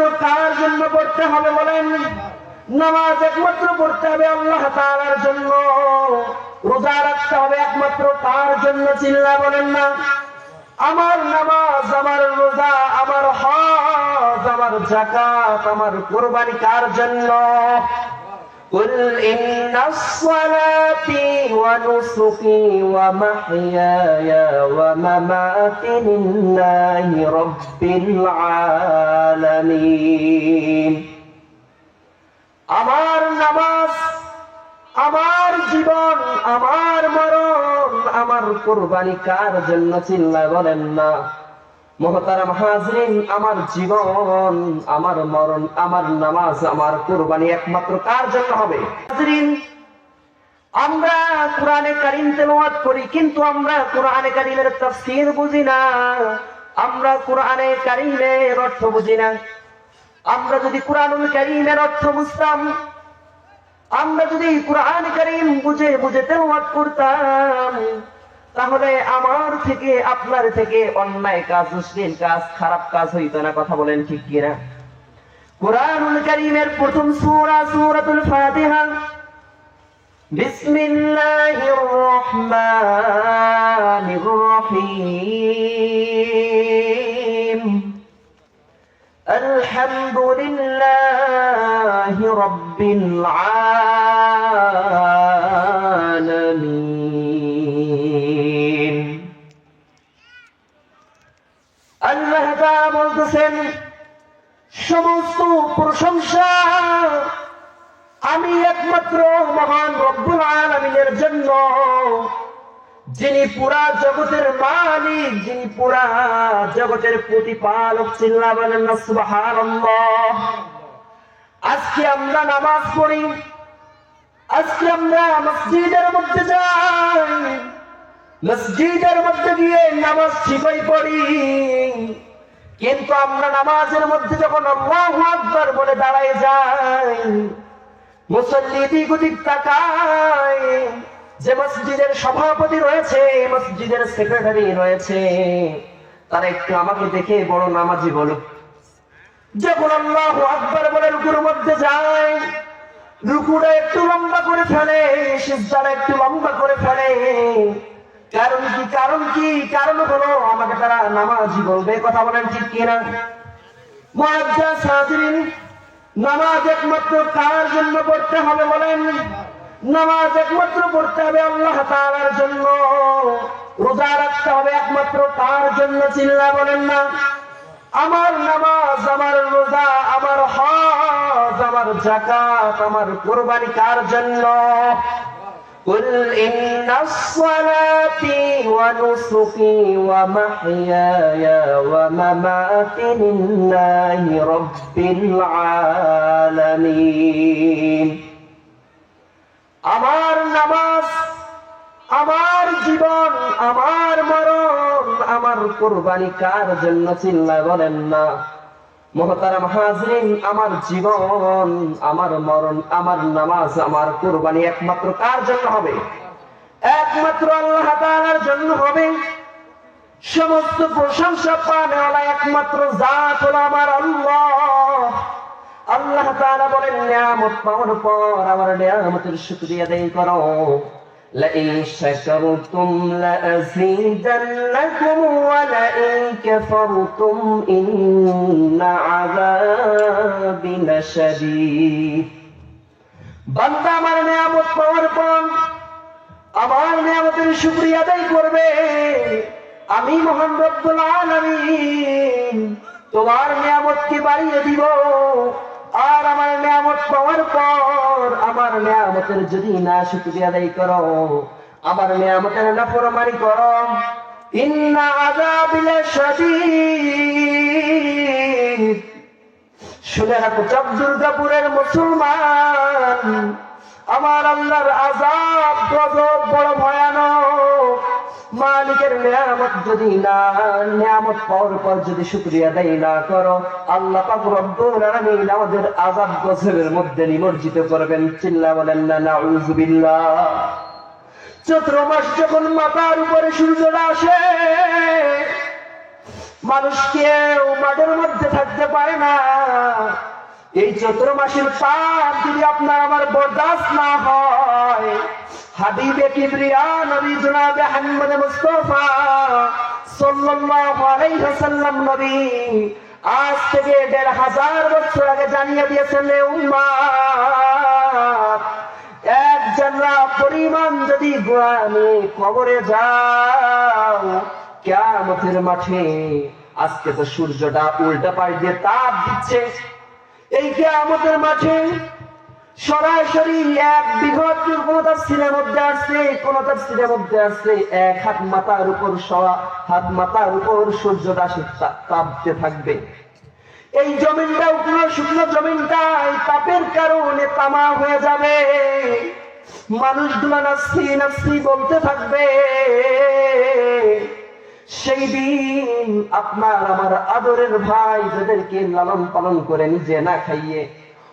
কার জন্য পড়তে হবে বলেন নামাজ একমাত্র পড়তে হবে আল্লাহ তাআলার জন্য রোজা রাখতে হবে একমাত্র কার জন্য চিল্লা বলেন না আমার নামাজ আমার রোজা আমার হজ আমার জাকাত আমার কোরবানি কার জন্য قل إن الصلاتي ونسكي ومحياي ومماتي لله رب العالمين আমার নামাজ আমার জীবন আমার মরণ আমার কোরবানি কার জন্য চিল্লা বলেন না মহতারাম হাজরিন আমার জীবন আমার মরণ আমার নামাজ আমার কোরবানি একমাত্র কার জন্য হবে হাজরিন আমরা কোরআনে কারিম তেলাওয়াত করি, কিন্তু আমরা কোরআনে কারিমের তাফসীর বুঝি না। আমরা কোরআনে কারিমের অর্থ বুঝি না। আমরা যদি কোরআনুল কারিমের অর্থ বুঝতাম, আমরা যদি কোরআন কারিম বুঝে বুঝে তেলাওয়াত করতাম, তাহলে আমার থেকে, আপনার থেকে অন্যায় কাজ, অশ্লীল কাজ, খারাপ কাজ হইতো না, কথা বলেন ঠিক কিনা? কোরআনুল কারিমের প্রথম সূরা, সূরাতুল ফাতিহা বিসমিল্লাহির রহমানির রহিম الحمد لله رب العالمين আল্লাহ তাআলা বলতেছেন সমস্ত প্রশংসা আমি একমাত্র মহান রব্বুল আলামিনের জন্য। যিনি পুরা জগতের মালিক, যিনি পুরা জগতের প্রতিপালক, চিল্লা আজকে আমরা নামাজ পড়ি, আজকে আমরা মসজিদের মধ্যে যাই, মসজিদের মধ্যে গিয়ে নামাজ ঠিকই পড়ি। কিন্তু আমরা নামাজের মধ্যে যখন আল্লাহু আকবার বলে দাঁড়ায় যাই মুসল্লি দিক তাকায়, যে মসজিদের সভাপতি রয়েছে, মসজিদের সেক্রেটারি রয়েছে, তারা একটু আমাকে দেখে বড় নামাজি বলুক যখন আল্লাহ আকবর বলে রুকুর মধ্যে যায়, রুকুটা একটু লম্বা করে ফেলে, সিজদাটা একটু লম্বা করে ফেলে। কারণ কি কারণ কি, কারণ হলো আমাকে তারা নামাজি বলবে, কথা বলেন ঠিক কিনা? মুআজ্জাজ হাজিরিন নামাজ একমাত্র কার জন্য পড়তে হবে বলেন? নামাজ একমাত্র পড়তে হবে আল্লাহ তালার জন্য। রোজা রাখতে হবে একমাত্র কার জন্য চিল্লা বলেন না। আমার নামাজ, আমার রোজা, আমার হজ, আমার জাকাত আমার কোরবানি কার জন্য? قل إن الصلاتي ونسكي ومحياي ومماتي لله رب العالمين আমার নামাজ আমার জীবন আমার মরণ আমার কোরবানি কার জন্য চিল্লা বলেন না মহতারাম হাজরিন আমার জীবন, আমার মরণ, আমার নামাজ, আমার কোরবানি একমাত্র কার জন্য হবে? একমাত্র আল্লাহ তাআলার জন্য হবে। সমস্ত প্রশংসা পানেওয়ালা একমাত্র জাত হলো আমার আল্লাহ। আল্লাহ তাআলা বলেন, নিয়ামত পাওয়ার পর আমার নিয়ামতের শুকরিয়া দেই করো। لئن شكرتم لأزيدنكم ولئن كفرتم إن عذابي لشديد বান্দা আমার নিয়ামত পাওয়ার পর আমার নিয়ামতের শুকরিয়া আদায় করবে আমি মহান রব্বুল আলামিন তোমার নিয়ামতকে বাড়িয়ে দিব আর আমার নিয়ামত পাওয়ার পর, আমার নিয়ামতের যদি না শুকরিয়া আদায় করো, আমার নিয়ামতের করো। ইন্না আযাবিল শাদীদ শুনে রাখো চাপ দুর্গাপুরের মুসলমান, আমার আল্লাহর আজাব গজব বড় ভয়ানক। মালিকের নিয়ামত যদি না, নিয়ামত পাওয়ার পর যদি শুকরিয়া দেয় না করো, আল্লাহ আমাদের আজাব গজবের মধ্যে নিমজ্জিত করবেন। চিল্লা বলেন, না নাউযুবিল্লাহ চৈত্র মাস যখন মাথার উপরে সূর্যটা আসে, মানুষ কেউ মাঠের মধ্যে থাকতে পারে না। এই চৈত্র মাসের পাপ যদি আপনার আমার বরদাস্ত না হয় হাবিবে কিবরিয়া নবী সাল্লাল্লাহু আলাইহি ওয়াসাল্লাম নবী। আজ থেকে দেড় হাজার বছর আগে জানিয়ে দিয়েছেন রে উম্মাহ, এক জানলা পরিমাণ যদি গোয়ানে কবরে যাও, কেয়ামতের মাঠে আজকে তো সূর্যটা উল্টা পাশ দিয়ে তাপ দিচ্ছে। এই কেয়ামতের মাঠে সরাসরি এক মধ্যে কোন মধ্যে এক হাত উপর হাত উপর সূর্যটা থাকবে। এই জমিনটা উপরে শুকনো জমিনটা এই তাপের কারণে তামা হয়ে যাবে। মানুষগুলো নাসি নাসি বলতে থাকবে, সেই দিন আপনার আমার আদরের ভাই যাদেরকে লালন পালন করে নিজে না খাইয়ে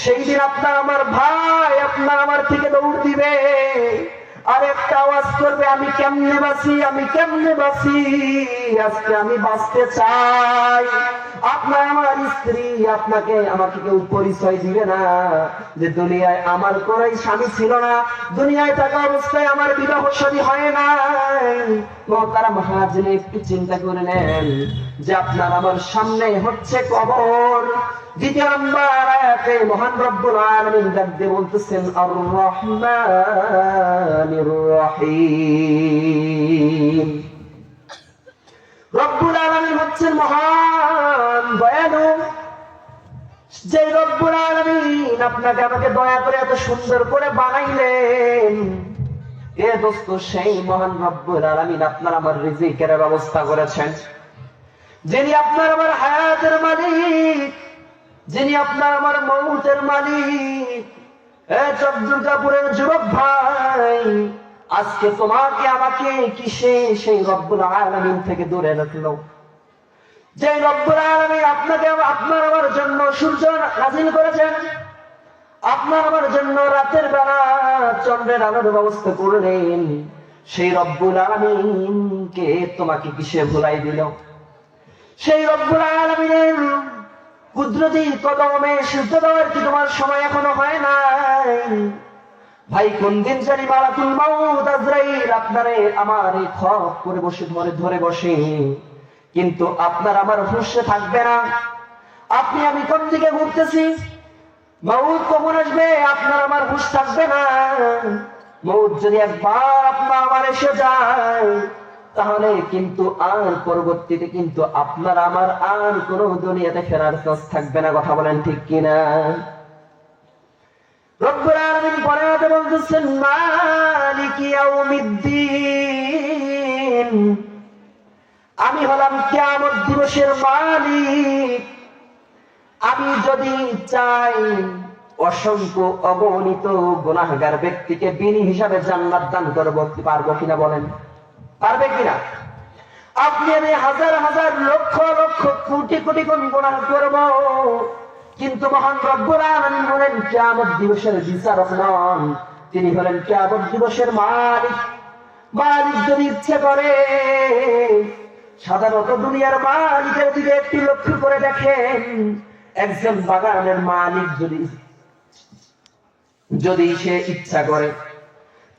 সেই দিন আপনার আমার ভাই আপনার আমার থেকে দৌড় দিবে। আর একটা আওয়াজ করবে, আমি কেমনে বাসি আমি কেমনে বাসি আজকে আমি বাঁচতে চাই। আপনার আমার স্ত্রী আপনাকে আমাকে কেউ পরিচয় দিবে না যে দুনিয়ায় আমার কোনাই স্বামী ছিল না। দুনিয়ায় থাকা অবস্থায় আমার বিবাহ শাদী হয় নাই। তারা মহাজনে একটু চিন্তা করে নেন যে আপনার আমার সামনে হচ্ছে কবর। দ্বিতীয় নম্বর আয়াতে মহান রব্বুল আলামিন ডাক দিয়ে বলতেছেন আর রহমানির রহিম। রব্বুল আলামিন হচ্ছেন মহান, দয়ালু। যে রব্বুল আলামিন আপনাকে আমাকে দয়া করে এত সুন্দর করে বানাইলেন, এ দোস্ত, সেই মহান রব্বুল আলামিন আপনার আমার রিজিকের ব্যবস্থা করেছেন। যিনি আপনার আমার হায়াতের মালিক, যিনি আপনার আমার মৌতের মালিক, এ চব্দুর্গাপুরের যুবক ভাই। আজকে তোমাকে আমাকে কিসে সেই রব্বুল আলামিন থেকে দূরে রাখল যে রব্বুল আলামিন আপনাকে আপনার আমার জন্য সূর্য নাজিল করেছেন। আপনার আমার জন্য রাতের বেলা চন্দ্রের আলোর ব্যবস্থা করলেন। সেই রব্বুল আলামিনকে তোমাকে কিসে ভুলাই দিল? সেই রব্বুল আলামিনের কুদরতি কদমে সূর্য দেওয়ার কি তোমার সময় এখনও হয় নাই। ভাই, কোন দিন জানি মালাকুল মাউত আজরাইল আপনারে আমার এই খপ করে বসে, ধরে ধরে বসে। কিন্তু আপনার আমার হুঁশে থাকবে না। আপনি, আমি কোন দিকে ঘুরতেছি? মৌত কখন আসবে? আপনার আমার হুঁশ থাকবে না। মৌত যদি একবার আপনার আমার এসে যায়, তাহলে কিন্তু আর পরবর্তীতে কিন্তু আপনার আমার আর কোনো দুনিয়াতে ফেরার চান্স থাকবে না। কথা বলেন ঠিক কিনা? রব্বুল বলতেছেন আমি হলাম কিয়ামত দিবসের মালিক। আমি যদি চাই অসংখ্য অগণিত গুনাহগার ব্যক্তিকে বিনি হিসাবে জান্নাত দান করব পারব কিনা বলেন? পারবে কিনা? আপনি আমি হাজার হাজার লক্ষ লক্ষ কোটি কোটি কোন গুনাহ করব। কিন্তু মহান রব্বুল বলেন, কিয়ামত দিবসের বিচারক নন। তিনি হলেন কিয়ামত দিবসের মালিক। মালিক যদি ইচ্ছে করে, সাধারণত দুনিয়ার মালিকের দিকে একটি লক্ষ্য করে দেখেন, একজন বাগানের মালিক যদি যদি সে ইচ্ছা করে,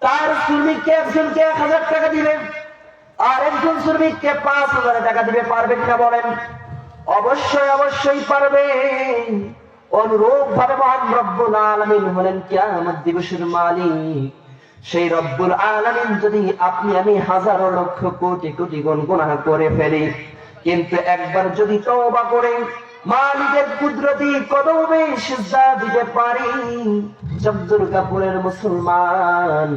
তার শ্রমিককে একজনকে এক হাজার টাকা দিবে আর একজন শ্রমিককে পাঁচ হাজার টাকা দিবে পারবে কিনা বলেন? অবশ্যই অবশ্যই পারবে। অনুরূপ ভাবে মহান রব্বুল আলামিন হলেন কিয়ামত দিবসের মালিক। সেই রব্বুল আলামিন যদি আপনি আমি হাজারো লক্ষ কোটি কোটি গুণ গুনাহ করে ফেলি, কিন্তু একবার যদি তওবা করে মালিকের কুদরতি কদমে সিজদা দিতে পারি, জব্দুল কাপুরের মুসলমান,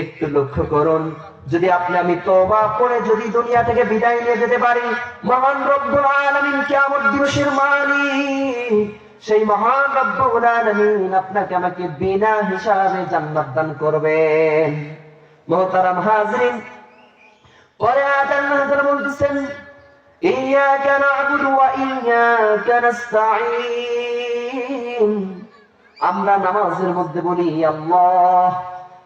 একটু লক্ষ্য করুন যদি আপনি আমি তওবা করে যদি দুনিয়া থেকে বিদায় নিয়ে যেতে পারি মহান রব্বুল আলামিন কিয়ামত দিবসের মালিক সেই মহান রব্বুল আলামিন আপনাকে আমাকে বিনা হিসাবে জান্নাত দান করবেন মোহতারাম হাজরিন পরে আজ আল্লাহ তাআলা বলতেছেন إياك نعبد وإياك نستعين আমরা নামাজের মধ্যে বলি আল্লাহ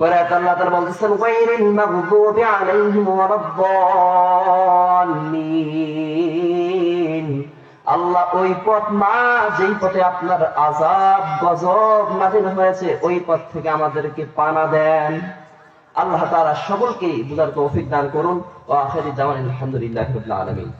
আল্লাহ আল্লাহ ওই পথ না যেই পথে আপনার আযাব গজব নাজিল হয়েছে, ওই পথ থেকে আমাদেরকে পানা দেন। আল্লাহ তাআলা সকলকে বুঝার তৌফিক দান করুন। ওয়া আখিরি দাওয়ান আলহামদুলিল্লাহি রাব্বিল